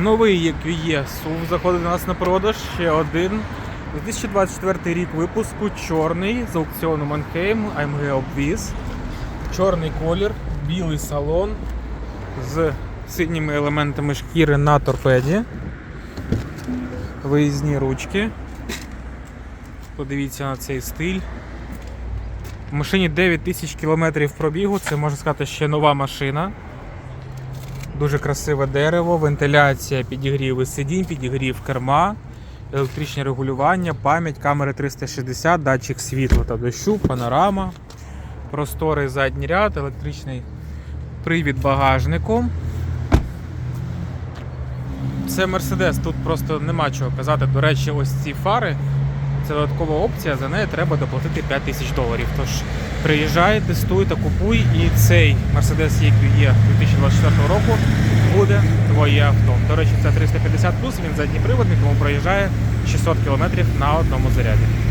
Новий EQE заходить до нас на продаж. Ще один. 2024 рік випуску чорний з аукціону Манхейм AMG Obvious. Чорний колір, білий салон з синіми елементами шкіри на торпеді. Виїзні ручки. Подивіться на цей стиль. В машині 9 тисяч кілометрів пробігу, це можна сказати ще нова машина. Дуже красиве дерево, вентиляція, підігріви сидінь, підігрів керма, електричне регулювання, пам'ять, камери 360, датчик світла та дощу, панорама, просторий задній ряд, електричний привід багажнику. Це Mercedes, тут просто нема чого казати. До речі, ось ці фари. Це додаткова опція, за неї треба доплатити 5 тисяч доларів. Тож приїжджай, тестуй та купуй, і цей Mercedes EQE 2024 року буде твоє авто. До речі, це 350 він задній приводний, тому проїжджає 600 км на одному заряді.